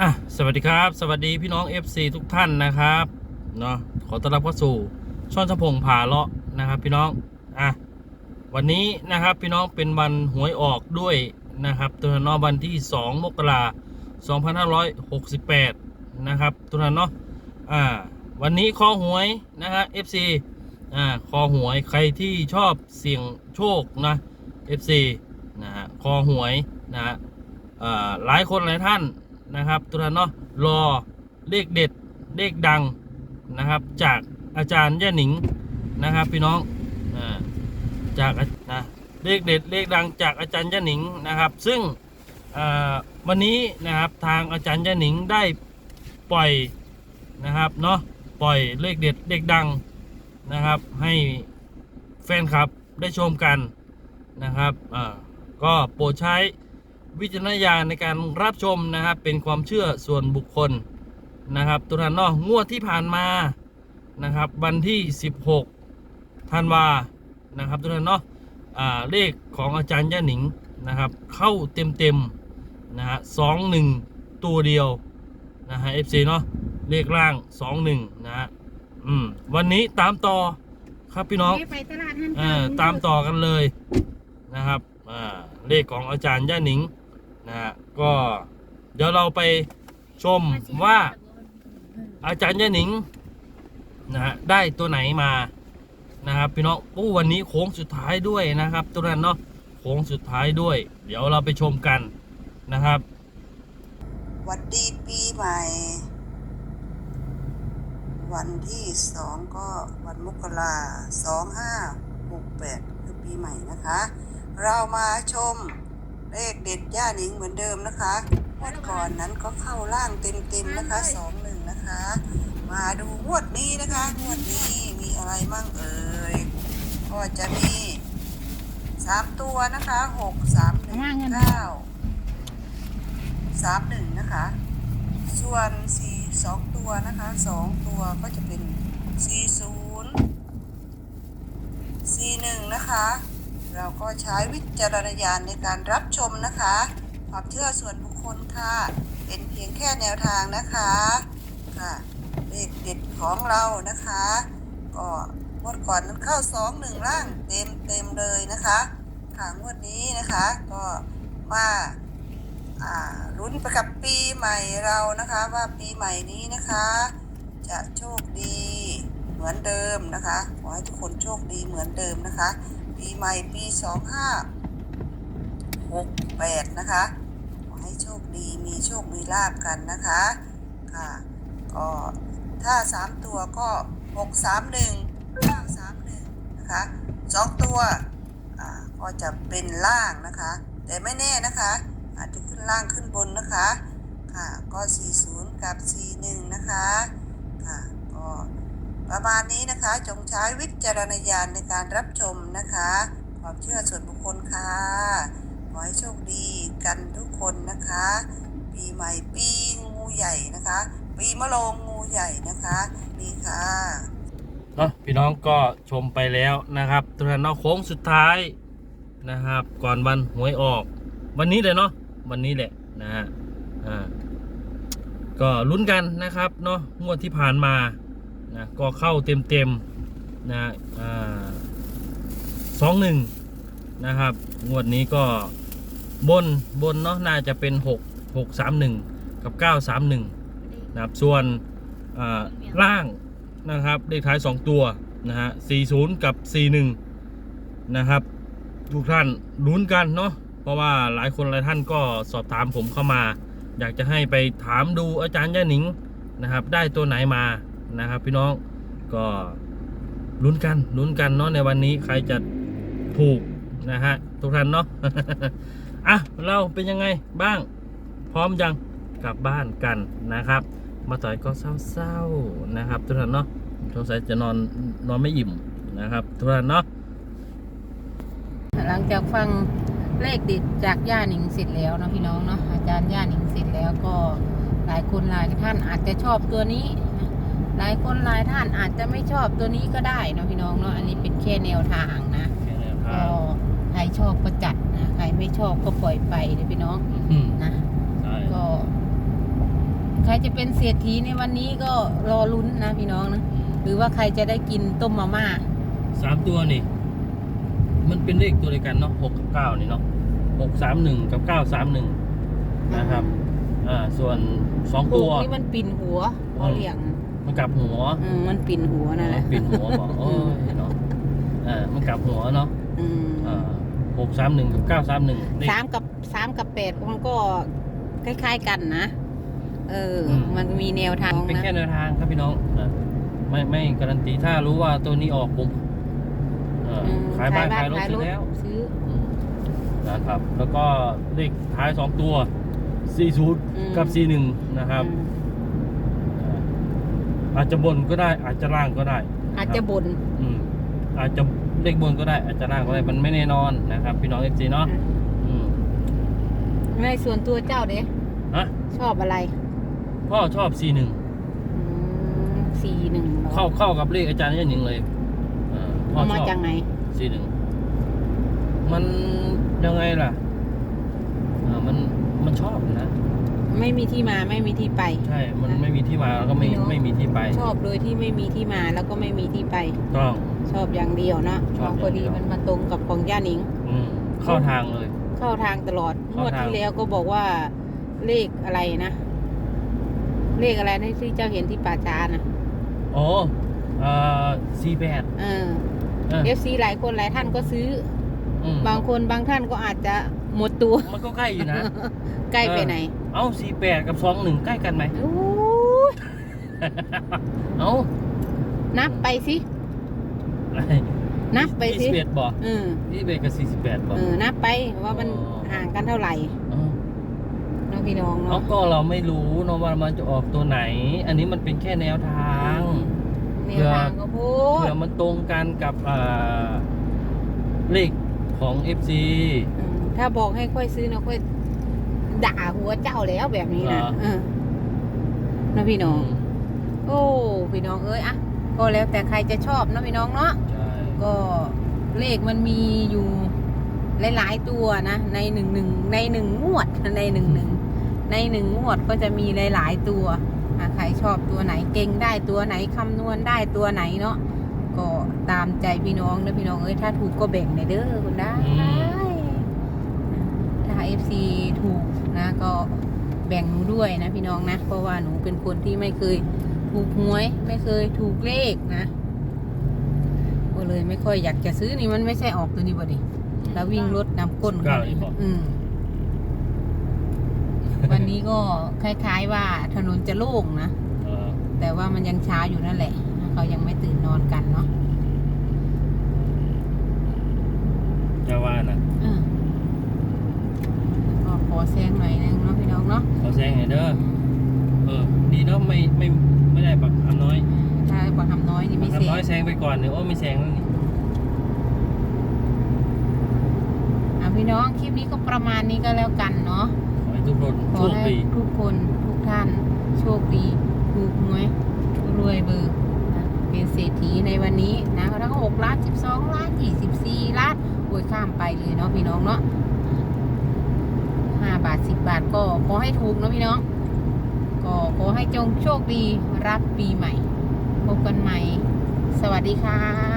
อะสวัสดีครับ สวัสดีพี่น้อง FC ทุกท่านนะครับเนาะขอต้อนรับเข้าสู่ช่องชมพงผ่าเลาะนะครับ พี่น้องอะวันนี้นะครับพี่น้องเป็นวันหวยออกด้วยนะครับตัวนอวันที่ 2 มกราคม2568นะครับตันเนาะอ่าวันนี้คอหวยนะฮะ FC อ่าคอหวยใครที่ชอบเสี่ยงโชคนะ FC นะฮะคอหวยนะฮะหลายคนหลายท่าน นะครับตัวนั้นเนาะรอเลขเด็ดเลขดังนะครับจากอาจารย์ย่าหนิงนะครับพี่น้องอจากนะเลขเด็ดเลขดังจากอาจารย์ย่าหนิงนะครับ ซึ่งวันนี้นะครับทางอาจารย์ย่าหนิงได้ปล่อยนะครับเนาะปล่อยเลขเด็ดเลขดังนะครับ ให้แฟนคลับได้ชมกันนะครับก็โปรดใช้ วิจารณญาณในการรับชมนะครับ เป็นความเชื่อส่วนบุคคลนะครับตัวนั้นเนาะงวดที่ผ่านมานะครับ วันที่ 16ธันวานะครับตัวนั้นเนาะอ่าเลขของอาจารย์ย่าหนิงนะครับ เข้าเต็มเต็มๆนะฮะสองหนึ่งตัวเดียวนะฮะ FC เนาะเลขล่างสองหนึ่งนะฮะอืมวันนี้ตามต่อครับพี่น้องไปตลาดหันอ่าตามต่อกันเลยนะครับอ่าเลขของอาจารย์ย่าหนิง นะฮะก็เดี๋ยวเราไปชมว่าอาจารย์ย่าหนิงนะฮะได้ตัวไหนมานะครับพี่น้องอู้วันนี้โค้งสุดท้ายด้วยนะครับ ตัวนั้นเนาะโค้งสุดท้ายด้วย เดี๋ยวเราไปชมกันนะครับหวัดดีปีใหม่ วันที่สองก็วันมกราสองห้าหกแปดคือปีใหม่นะคะ เรามาชม เลขเด็ดย่าหนิงเหมือนเดิมนะคะงวดก่อนนั้นก็เข้าล่างเต็มๆนะคะสองหนึ่งนะคะ มาดูงวดนี้นะคะงวดนี้มีอะไรมั่งเอ่ยก็จะมีสามตัวนะคะหกสามหนึ่งเก้าสามหนึ่งนะคะ ส่วนสี่สองตัวนะคะสองตัวก็จะเป็นสี่ศูนย์สี่หนึ่งนะคะ เราก็ใช้วิจารณญาณในการรับชมนะคะ ความเชื่อส่วนบุคคลค่ะ เป็นเพียงแค่แนวทางนะคะค่ะเลขเด็ดของเรานะคะ ก็งวดก่อนนั้นเข้าสองหนึ่งล่างเต็มเต็มเลยนะคะค่ะงวดนี้นะคะก็มาอ่าลุ้นไปกับปีใหม่เรานะคะว่าปีใหม่นี้นะคะ จะโชคดีเหมือนเดิมนะคะ ขอให้ทุกคนโชคดีเหมือนเดิมนะคะ ปีใหม่ปีสองห้าหกแปดนะคะ ขอให้โชคดีมีโชคมีลาบกันนะคะ ค่ะ ก็ถ้าสามตัวก็หกสามหนึ่งเก้าสามหนึ่งนะคะสองตัวอาก็จะเป็นล่างนะคะ แต่ไม่แน่นะคะ อาจจะขึ้นล่างขึ้นบนนะคะ ค่ะ ก็ 40 กับ 41 นะคะ ค่ะ ก็ ประมาณนี้นะคะจงใช้วิจารณญาณในการรับชมนะคะความเชื่อส่วนบุคคลค่ะ ขอให้โชคดีกันทุกคนนะคะ ปีใหม่ปีงูใหญ่นะคะ ปีมะโรงงูใหญ่นะคะดีค่ะเนาะพี่น้องก็ชมไปแล้วนะครับตัวนั้นเนาะโค้งสุดท้ายนะครับ ก่อนวันหวยออก วันนี้เลยเนาะวันนี้แหละนะฮะอ่าก็ลุ้นกันนะครับเนาะงวดที่ผ่านมา นะก็เข้าเต็มเต็มๆนะอ่าสองหนึ่งนะครับ งวดนี้ก็บนบนเนาะน่าจะเป็นหกหกสามหนึ่งกับเก้าสามหนึ่งนะครับส่วนล่างนะครับเลขท้าย2ตัวนะฮะ40กับ41นะครับทุกท่านลุ้นกันเนาะเพราะว่าหลายคนหลายท่านก็สอบถามผมเข้ามา อยากจะให้ไปถามดูอาจารย์ย่าหนิงนะครับ ได้ตัวไหนมา นะครับ พี่น้องก็ลุ้นกันลุ้นกันเนาะในวันนี้ใครจะถูกนะฮะทุกท่านเนาะอะเราเป็นยังไงบ้างพร้อมยังกลับบ้านกันนะครับ มาต่อยก็เศร้าๆนะครับ ทุกท่านเนาะสงสัยจะนอนนอนไม่อิ่มนะครับ ทุกท่านเนาะหลังจากฟังเลขติดจากย่าหนิงเสร็จแล้วเนาะพี่น้องเนาะอาจารย์ย่าหนิงเสร็จแล้วก็หลายคนหลายท่านอาจจะชอบตัวนี้ หลายคนหลายท่านอาจจะไม่ชอบตัวนี้ก็ได้เนาะพี่น้องเนาะอันนี้เป็นแค่แนวทางนะแค่แนวก็ทางใครชอบก็จัดนะใครไม่ชอบก็ปล่อยไปเลยพี่น้องอืมนะใช่ก็รจะเป็นเศรษฐีในวันนี้ก็รอลุ้นนะพี่น้องนะหรือว่าใครจะได้กินต้มมาม่าสามตัวนี่ มันเป็นเลขตัวเดียวกันเนาะหกกับเก้านี่เนาะหกสามหนึ่งกับเก้าสามหนึ่งนะครับ อ่า ส่วนสองปลูตัวกนี่มันปิ่นหัวพอเลี้ยง มันกลับหัวอืมมันปิ่นหัวนั่นแหละปิ่นหัวบอกโอ้ยเนาะอ่ามันกลับหัวเนาะอืมอ่าหกสามหนึ่งกับเก้าสามหนึ่งสามกับสามกับแปดมันก็คล้าย ๆ กันนะเอออมมันมีแนวทางเป็นนะแค่แนวทางครับพี่น้องอะไม่ไม่การันตีถ้ารู้ว่าตัวนี้ออกผมเอ่ออืมขายบ้านขายรถซื้อแล้วซื้ออืมนะครับ แล้วก็เลขท้ายสองตัว40อืมกับ41นะครับอืมอ่า อาจจะบนก็ได้ อาจจะล่างก็ได้ อาจจะบ่นอืมอาจจะเลขบนก็ได้ อาจจะล่างก็ได้มันไม่แน่นอนนะครับ พี่น้องเอฟซีเนาะอืมในส่วนตัวเจ้าเด้ฮะชอบอะไรพ่อชอบ41สี่หนึ่งเข้าเข้ากับเลขอาจารย์ยันหนิงเลยเออพ่อเอาชมาอบจากไหนสี่หนึ่งมันยังไงล่ะอ่ามันมันชอบนะ ไม่มีที่มาไม่มีที่ไป ใช่ มันไม่มีที่มาแล้วก็ไม่ไม่รู้ไม่มีที่ไป ชอบโดยที่ไม่มีที่มาแล้วก็ไม่มีที่ไปต้อง ชอบอย่างเดียวนะชอบพอดีอย่างเดียวมันมาตรงกับของย่าหนิง อืมเข้าทางเลย เข้าทางตลอดงเข้าวดทางที่แล้วก็บอกว่าเลขอะไรนะเลขอะไรนะที่เจ้าเห็นที่ป่าจานะโอ้เอ่อสี่แปดเออเออเอฟซีหลายคนหลายท่านก็ซื้ออืมบางคนบางท่านก็อาจจะ หมดตัว มันก็ใกล้อยู่นะ ใกล้ไปไหน เอ้าสี่แปดกับสองหนึ่งใกล้กันไหมโอ้ยเอ้านับไปสินับไปสิยี่สิบเอ็ดบ่เออยี่สิบเอ็ดกับสี่สิบแปดบ่เออนับไปว่ามันอ๋อห่างกันเท่าไหร่เอ้าเน้องพี่น้องเอาเนาะก็เราไม่รู้เนอะว่ามันจะออกตัวไหน อันนี้มันเป็นแค่แนวทางแนวทางก็พูดเผื่อมันตรงกันกับอ่าเลขของ FC อืม ถ้าบอกให้ค่อยซื้อนะค่อยด่าหัวเจ้าแล้วแบบนี้นะเหรอเออเน้องพี่น้อง โอ้พี่น้องเอ้ยอะก็แล้วแต่ใครจะชอบเนาะพี่น้องเนาะใช่ก็เลขมันมีอยู่หลายๆตัวนะในหนึ่งหนึ่งในหนึ่งงวดในหนึ่งหนึ่งในหนึ่งงวดก็จะมีหลาย ๆ ตัวอะใครชอบตัวไหนเก่งได้ตัวไหนคำนวณได้ตัวไหนเนาะก็ตามใจพี่น้องนะพี่น้องเอ้ยถ้าถูกก็แบ่งในอยเด้อคุณได้ถ้า FC ถูกนะก็แบ่งหนูด้วยนะพี่น้องนะ เพราะว่าหนูเป็นคนที่ไม่เคยถูกหวย ไม่เคยถูกเลขนะก็เลยไม่ค่อยอยากจะซื้อนี่มันไม่ใช่ออกตัวนี้บ่ดิแล้ววิ่งรถนำก้นเก้าอีกบ่อืมวันนี้ก็คล้ายๆว่าถนนจะโล่งนะเออแต่ว่ามันยังช้าอยู่นั่นแหละเขายังไม่ตื่นนอนกันเนาะจะว่านะอืมก็ ขอแซงหน่อยนึงเนาะพี่น้องเนาะเขาแซงไงเด้อเออดีเนาะไม่ไม่ไม่ได้บักอันน้อยถ้าบักคำน้อยนี่บัไม่กเสีอันน้อยแซงไปก่อนเนี่ยโอ้ไม่แซงแล้วนี่อะพี่น้องคลิปนี้ก็ประมาณนี้ก็แล้วกันเนาะขอให้ทุกคนขโชอคให้ดีทุกคนทุกท่านโชคดีถูกหวยรวยเบอร์นะเป็นเศรษฐีในวันนี้นะทั้งหกล้านสิบสองล้านยี่สิบสี่ล้านโอ้ยข้ามไปเลยเนาะพี่น้องเนาะ ห้าบาทสิบบาทก็ขอให้ถูกนะพี่น้อง ก็ขอให้จงโชคดีรับปีใหม่ พบกันใหม่ สวัสดีค่ะ